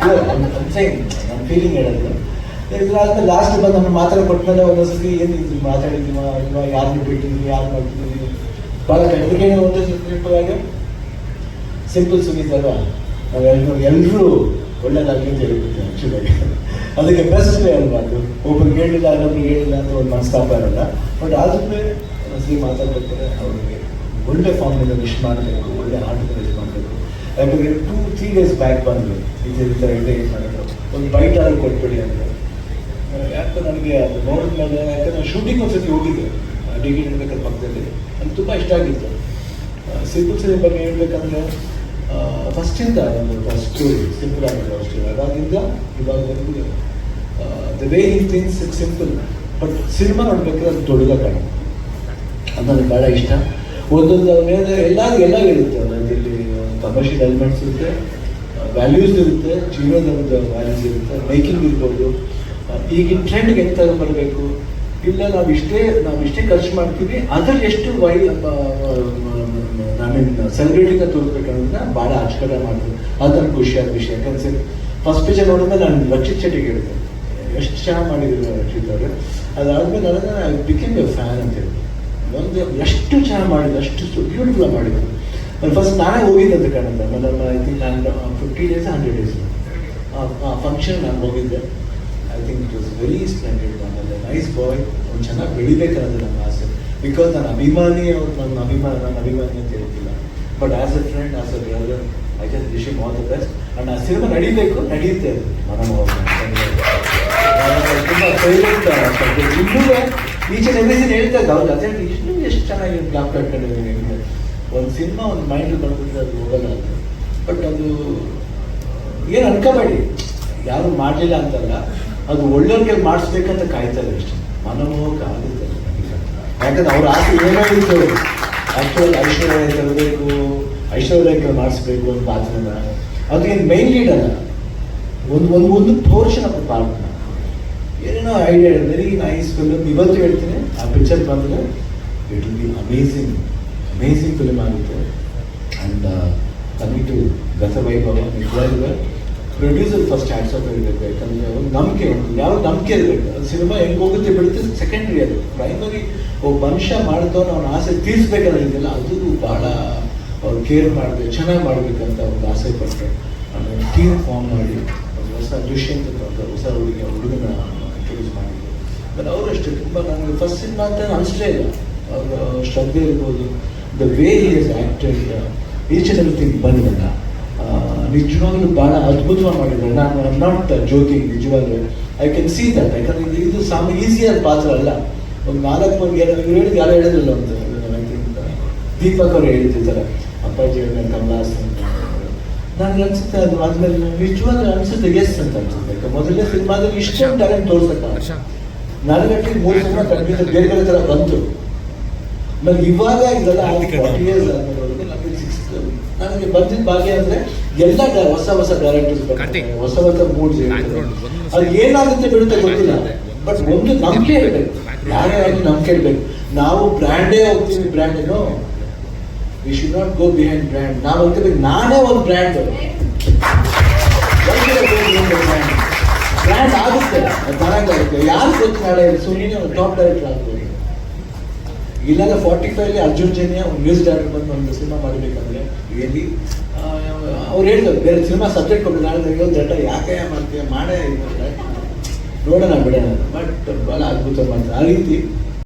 ನನ್ನ ಫೀಲಿಂಗ್ ಹೇಳೋದು. ಇದಾದ್ಮೇಲೆ ಲಾಸ್ಟ್ ಬಂದು ನಮ್ಮ ಮಾತಾಡ ಕೊಟ್ಮೇಲೆ ಒಂದೊಂದ್ಸತಿ ಏನು ಇದ್ರಿ ಮಾತಾಡಿದ್ವಿ ಇಲ್ವಾ ಯಾರನ್ನ ಬಿಟ್ಟಿದ್ವಿ ಯಾರು ಮಾಡ್ತಿದ್ವಿ ಭಾಳ ಕಟ್ಟಿಗೆ ಒಂದು ಸಿಂಪಲ್ ಆಗಿ ಸಿಂಪಲ್ ಸುನೀತ್ ಅಲ್ವಾ? ನಾವೆಲ್ಲರೂ ಎಲ್ಲರೂ ಒಳ್ಳೇದಾಗಲಿ ಅಂತ ಹೇಳ್ಬಿಟ್ಟು ಆ್ಯಕ್ಚುಲಾಗಿ ಅದಕ್ಕೆ ಬೆಸ್ಟ್ ವೇ ಅಲ್ವಾ ಅದು? ಒಬ್ರಿಗೆ ಹೇಳಿಲ್ಲ ಇನ್ನೊಬ್ರಿಗೆ ಹೇಳಿಲ್ಲ ಅಂತ ಒಂದು ಮನಸ್ತಾಪ ಇರಲ್ಲ. ಬಟ್ ಆದ್ರೂ ಸಿ ಮಾತಾಡ್ಬೇಕಾದ್ರೆ ಅವ್ರಿಗೆ ಒಳ್ಳೆ ಫಾರ್ಮಿಂದ ವಿಶ್ ಮಾಡಬೇಕು, ಒಳ್ಳೆ ಆಟದಲ್ಲಿ ವಿಶ್ ಮಾಡಬೇಕು. ಯಾಕಂದರೆ ಟೂ ತ್ರೀ ಡೇಸ್ ಬ್ಯಾಕ್ ಬಂದರು ಇದು ಥರ ಇದೆ ಇದು ಮಾಡಿದ್ರು. ಒಂದು ಬೈಟ್ ಆದ್ರೂ ಕೊಟ್ಬಿಡಿ ಅಂತ. ಯಾಕೆ ನನಗೆ ಅದು ನೋಡಿದ್ಮೇಲೆ ಯಾಕಂದ್ರೆ ಶೂಟಿಂಗ್ ಒಂದ್ಸತಿ ಹೋಗಿದ್ದೆ. ಡಿಗ್ರಿ ಇಡಬೇಕಾದ ಪಕ್ಕದಲ್ಲಿ. ನನಗೆ ತುಂಬ ಇಷ್ಟ ಆಗಿತ್ತು. ಸಿಂಪಲ್ ಸರಿ ಬಗ್ಗೆ ಹೇಳಬೇಕಂದ್ರೆ ಫಸ್ಟಿಂದ ಒಂದು ಫಸ್ಟ್ ಸಿಂಪಲ್ ಆಗಿತ್ತು ಅಷ್ಟೇ ಅದಾಗಿಂದ ಇವಾಗವರೆಗೂ the way in things simple but cinema ನೋಡ್ಬೇಕಾದ್ರೆ ಅದು ದೊಡ್ಡದ ಕಾಣ ಅದು ನನಗೆ ಭಾಳ ಇಷ್ಟ. ಒಂದೊಂದು ಮೇಲೆ ಎಲ್ಲ ಎಲ್ಲ ಇರುತ್ತೆ ಇಲ್ಲಿ ಕಮರ್ಷಿಯಲ್ ಎಲಿಮೆಂಟ್ಸ್ ಇರುತ್ತೆ ವ್ಯಾಲ್ಯೂಸ್ ಇರುತ್ತೆ, ಜೀವನದ ವ್ಯಾಲ್ಯೂಸ್ ಇರುತ್ತೆ ಮೇಕಿಂಗ್ ಇರ್ಬೋದು. ಈಗಿನ ಟ್ರೆಂಡ್ಗೆ ಎಂತ ಬರಬೇಕು? ಇಲ್ಲ, ನಾವು ಇಷ್ಟೇ ನಾವು ಇಷ್ಟೇ ಖರ್ಚು ಮಾಡ್ತೀವಿ, ಅದ್ರಲ್ಲಿ ಎಷ್ಟು ವೈ ಐ ಮೀನ್ ಸೆಲೆಬ್ರಿಟಿಗೆ ತೋರಿಸ್ಬೇಕನ್ನೋದನ್ನ ಭಾಳ ಅಚ್ಚುಕಟ್ಟಾಗಿ ಮಾಡಿದ್ರು ಅದು ಖುಷಿಯಾದ ವಿಷಯ ಯಾಕಂದ್ರೆ ಫಸ್ಟ್ ಪಿಕ್ಚರ್ ನೋಡಿದ್ಮೇಲೆ ನಾನು ರಕ್ಷಿತ್ ಶೆಟ್ಟಿಗೆ ಹೇಳಿದೆ ಎಷ್ಟು ಚೆನ್ನಾಗಿ ಮಾಡಿದ್ರು ರಕ್ಷಿತ್ ಅವರು. ಅದಾದ್ಮೇಲೆ ನನಗೆ ಬಿಕಿಂಗ್ ಫ್ಯಾನ್ ಅಂತ ಹೇಳಿ ಒಂದು ಎಷ್ಟು ಚೆನ್ನಾಗಿ ಮಾಡಿದ್ರು, ಅಷ್ಟು ಬ್ಯೂಟಿಫುಲ್ ಮಾಡಿದ್ರು. ನಾನು ಫಸ್ಟ್ ನಾನೇ ಹೋಗಿದ್ದಂತೆ ಕಾಣುತ್ತೆ ಆಮೇಲೆ ಐ ಥಿಂಕ್ ನಾನು ಫಿಫ್ಟಿ ಡೇಸ್ ಹಂಡ್ರೆಡ್ ಡೇಸ್ ಆ ಫಂಕ್ಷನ್ ನಾನು ಹೋಗಿದ್ದೆ. I think it was very splendid ಆಮೇಲೆ ನೈಸ್ ಬಾಯ್ ಅವ್ನು ಚೆನ್ನಾಗಿ ಬೆಳಿಬೇಕನ್ನೋದು ನನ್ನ ಆಸೆ. ಬಿಕಾಸ್ ನಾನು ಅಭಿಮಾನಿ, ಅವ್ರು ನನ್ನ ಅಭಿಮಾನ ನನ್ನ ಅಭಿಮಾನಿ ಅಂತ ಹೇಳ್ತಿಲ್ಲ. But as a friend as a brother I just wish all the best and ಆ ಸಿನಿಮಾ ನಡೀಬೇಕು ನಡೆಯುತ್ತೆ ಅದು ಮನಮೋಹನ್ ತುಂಬ ಫೇವ್ರೆಟ್ ಇನ್ನೂ ಈಚ್ ಎವ್ರಿಥಿಂಗ್ ಹೇಳ್ತಾ ಇದ್ದ ಅವ್ರು ಅದೇ ಇಷ್ಟು ಎಷ್ಟು ಚೆನ್ನಾಗಿ ಬ್ಲಾಕ್ ಕಟ್ಕೊಂಡಿದ್ದೀನಿ ಒಂದು ಸಿನಿಮಾ ಒಂದು ಮೈಂಡ್ ಬಂದ್ಬಿಟ್ರೆ ಅದು ಹೋಗಲ್ಲ ಅದು ಬಟ್ ಅದು ಏನು ಅನ್ಕೋಬೇಡಿ. ಯಾರು ಮಾಡಲಿಲ್ಲ ಅಂತಲ್ಲ, ಅದು ಒಳ್ಳೆಯವ್ರಿಗೆ ಮಾಡಿಸ್ಬೇಕಂತ ಕಾಯ್ತಾರೆ ಅಷ್ಟೇ. ಮನಮೋಹಕ ಆಗುತ್ತೆ. ಯಾಕಂದ್ರೆ ಅವ್ರ ಆಸೆ ಏನೋ ಇತ್ತು ಐಶ್ವರ್ಯ ತರಬೇಕು ಐಶ್ವರ್ಯಕ್ಕೆ ಮಾಡಿಸ್ಬೇಕು ಅಂತ ಪಾತ್ರನ ಅದು ಏನು ಮೈನ್ ಲೀಡ್ ಅಲ್ಲ. ಒಂದು ಒಂದು ಒಂದು ಪೋರ್ಷನ್ ಆಫ್ ಪಾರ್ಟ್ನ ಏನೇನೋ ಐಡಿಯಾ ವೆರಿ ನೈಸ್ ಫಿಲ್ಮ್ ಇವತ್ತು ಹೇಳ್ತೀನಿ. ಆ ಪಿಕ್ಚರ್ ಬಂದರೆ it will be amazing amazing film ಆಗುತ್ತೆ. ಆ್ಯಂಡ್ ಕಮಿಂಗ್ ಟು ಗತವೈಭವ ನಿಜವಾಗ್ಲೂ ಪ್ರೊಡ್ಯೂಸರ್ ಫಸ್ಟ್ ಹ್ಯಾಟ್ಸ್ ಆಫ್ ಇರಬೇಕು ಯಾಕಂದರೆ ಒಂದು ನಂಬಿಕೆ ಯಾವ ನಂಬಿಕೆ ಇರಬೇಕು. ಸಿನಿಮಾ ಹೆಂಗೆ ಹೋಗುತ್ತೆ ಬಿಡುತ್ತೆ ಸೆಕೆಂಡ್ರಿ ಅದು. ಪ್ರೈಮರಿ ಒಬ್ಬ ಮನುಷ್ಯ ಮಾಡ್ದವನು ಅವನ ಆಸೆ ತೀರಿಸ್ಬೇಕನ್ನೋದಿಲ್ಲ ಅದು ಭಾಳ ಅವ್ರು ಕೇರ್ ಮಾಡಬೇಕು, ಚೆನ್ನಾಗಿ ಮಾಡಬೇಕಂತ ಒಂದು ಆಸೆ ಪಟ್ಟೆ ಆಮೇಲೆ ಟೀಮ್ ಫಾರ್ಮ್ ಮಾಡಿ ಹೊಸ ದುಷ್ಯಂತ ಅಂತ ಹೊಸ ಹುಡುಗಿ, ಹುಡುಗನ ಆಮೇಲೆ ಅವರು ಅಷ್ಟೇ, ತುಂಬ ನನಗೆ ಫಸ್ಟ್ ಸಿನಿಮಾ ಅಂತ ಇಲ್ಲ. ಅವರ ಶ್ರದ್ಧೆ ಇರ್ಬೋದು. The way is acted each thing ಬಂದಿಲ್ಲ ನಿಜವಾಗ್ಲೂ ಭಾಳ ಅದ್ಭುತವಾಗಿ ಮಾಡಿದ್ದಾರೆ. ನಾನು ಐ ನಾಟ್ ಜೋಕಿಂಗ್ ನಿಜವಾಗ್ಲೂ. ಐ ಕ್ಯಾನ್ ಸಿ ದಟ್ ಯಾಕಂದ್ರೆ ಇದು ಸಾಮ ಈಸಿಯಾದ ಪಾತ್ರ ಅಲ್ಲ. ಒಂದು ನಾಲ್ಕು ಮಂದಿ ಯಾರು ಹೇಳಿದ್ರು ಹೇಳಿದ್ ಯಾರು ಹೇಳಿದ್ರಲ್ಲ ಒಂದು ದೀಪಕ್ ಅವರು ಹೇಳ್ತಿದ್ದಾರೆ ಅಪ್ಪಾಜಿ ಹೇಳಿದ ಕಮಲಾಸ್ ಅಂತ. ನನಗೆ ಅನ್ಸುತ್ತೆ ಅದು ಆದ್ಮೇಲೆ ನಿಜವಾಗ್ಲೂ ಅನ್ಸುತ್ತೆ ಎಸ್ ಅಂತ ಅನ್ಸುತ್ತೆ. ಮೊದಲನೇ ಸಿನಿಮಾದಲ್ಲಿ ಇಷ್ಟೊಂದು ಟ್ಯಾಲೆಂಟ್ ತೋರ್ಸಕ್ಕ ನನಗಟ್ಟಿ ಮೂರು ಸಿನಿಮಾ ಕಂಪ್ಯೂಟರ್ ಬೇರೆ ಬೇರೆ ಥರ ಬಂತು. ನನಗೆ ಇವಾಗ ಇದೆಲ್ಲ ನನಗೆ ನನಗೆ ಬಂದಿದ್ದ ಭಾಗ್ಯ ಅಂದ್ರೆ ಎಲ್ಲ ಹೊಸ ಹೊಸ ಡೈರೆಕ್ಟರ್ಸ್ ಬರ್ತಾರೆ. ಹೊಸ ಹೊಸ ಮೂಡ್ಸ್ ಒಂದು ಅದು ಏನಾಗುತ್ತೆ ಬಿಡುತ್ತೆ ಗೊತ್ತಿಲ್ಲ. ಬಟ್ ಒಂದು ನಂಬಿಕೆ ಇರಬೇಕು. ಯಾರೇ ಆಗಲಿ ನಂಬಿಕೆ ಇರಬೇಕು. ನಾವು ಬ್ರ್ಯಾಂಡೇ ಹೋಗ್ತೀವಿ ಬ್ರ್ಯಾಂಡ್ ಏನು. We should not go behind brand ನಾವು ಹೋಗ್ತೀವಿ ನಾನೇ ಒಂದು ಬ್ರ್ಯಾಂಡ್ ಬ್ರ್ಯಾಂಡ್ ಆಗುತ್ತೆ ಅದು ಯಾರು ಗೊತ್ತು ನಾಳೆ ಸುನೀನೆ ಟಾಪ್ ಡೈರೆಕ್ಟರ್ ಆಗ್ಬೋದು? ಇಲ್ಲಾಂದ್ರೆ ಫಾರ್ಟಿ ಫೈವ್ಲಿ ಅರ್ಜುನ್ ಜನ್ಯ ಒಂದು ನ್ಯೂಸ್ ಡೈರೆಕ್ಟರ್ ಬಂದು ಒಂದು ಸಿನಿಮಾ ಮಾಡಬೇಕಂದ್ರೆ ಎಲ್ಲಿ? ಅವ್ರು ಹೇಳ್ತಾರೆ, ಬೇರೆ ಸಿನಿಮಾ ಸಬ್ಜೆಕ್ಟ್ ಕೊಟ್ಟು ನಾಳೆ ಇವತ್ತು ದಟ್ಟ ಯಾಕೆ ಮಾಡ್ತೀಯ? ಮಾಡೇ ನೋಡೋಣ ಬಿಡೋಣ. ಬಟ್ ಭಾಳ ಅದ್ಭುತ ಮಾಡ್ತಾರೆ ಆ ರೀತಿ